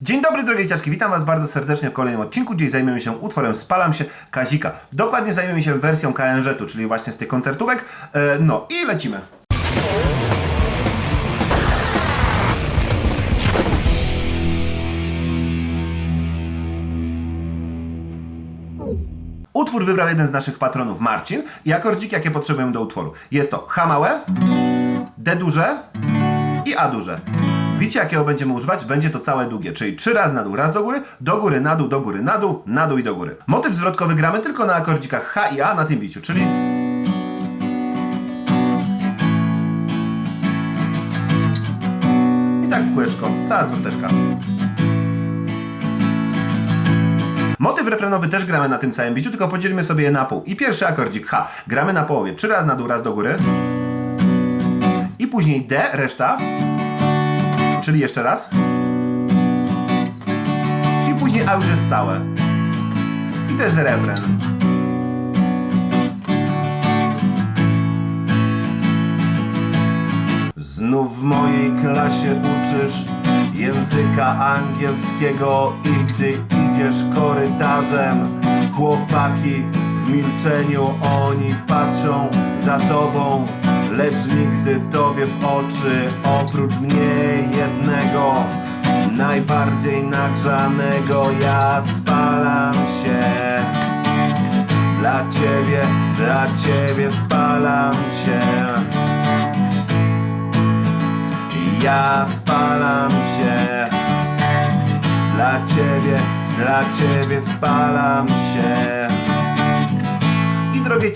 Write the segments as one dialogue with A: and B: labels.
A: Dzień dobry drogie dzieciaczki, witam Was bardzo serdecznie w kolejnym odcinku. Dziś zajmiemy się utworem Spalam się Kazika. Dokładnie zajmiemy się wersją KNŻ-u, czyli właśnie z tych koncertówek. E, no i lecimy. Utwór wybrał jeden z naszych patronów, Marcin, i akordziki, jakie potrzebujemy do utworu. Jest to H małe, D duże i A duże. Bicie, jakiego będziemy używać, będzie to całe długie, czyli trzy razy na dół, raz do góry, do góry, na dół, do góry, na dół, na dół i do góry. Motyw zwrotkowy gramy tylko na akordzikach H i A na tym biciu, czyli i tak w kółeczko, cała zwroteczka. Motyw refrenowy też gramy na tym całym biciu, tylko podzielimy sobie je na pół. I pierwszy akordzik H gramy na połowie, trzy razy na dół, raz do góry. I później D, reszta. Czyli jeszcze raz. I później A już jest całe. I to jest refren. Znów w mojej klasie uczysz języka angielskiego i gdy idziesz korytarzem, chłopaki w milczeniu oni patrzą za tobą, lecz nigdy tobie w oczy oprócz mnie jednego, najbardziej nagrzanego ja spalam się. Dla ciebie, dla ciebie spalam się. Ja spalam się Dla ciebie, dla ciebie spalam się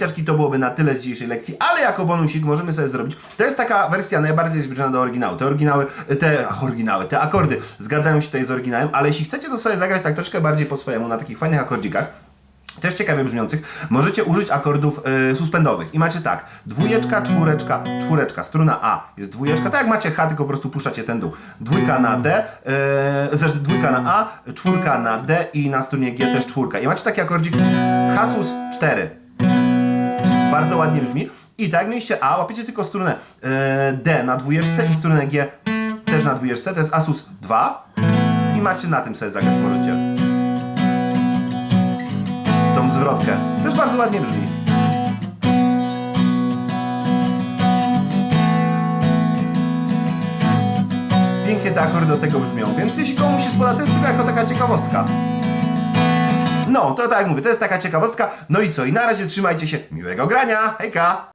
A: i drogie ciaczki, to byłoby na tyle z dzisiejszej lekcji, ale jako bonusik możemy sobie zrobić. To jest taka wersja najbardziej zbliżona do oryginału. Te oryginały, te oryginały, te akordy zgadzają się tutaj z oryginałem, ale jeśli chcecie to sobie zagrać tak troszkę bardziej po swojemu, na takich fajnych akordzikach, też ciekawie brzmiących, możecie użyć akordów y, suspendowych. I macie tak, dwójeczka, czwóreczka, czwóreczka, struna A jest dwójeczka, tak jak macie H, tylko po prostu puszczacie ten dół. Dwójka na D, y, zresztą dwójka na A, czwórka na D i na strunie G też czwórka. I macie taki akordzik H sus 4. Bardzo ładnie brzmi. I tak mieliście A, łapiecie tylko strunę y, D na dwójeczce i strunę G też na dwójeczce, to jest Asus 2 i macie na tym sobie zagrać, możecie tą zwrotkę. Też bardzo ładnie brzmi. Pięknie te akordy do tego brzmią, więc jeśli komuś się spoda, to jest tylko jako taka ciekawostka. No, to tak jak mówię, to jest taka ciekawostka. No i co? I na razie trzymajcie się. Miłego grania. Hejka!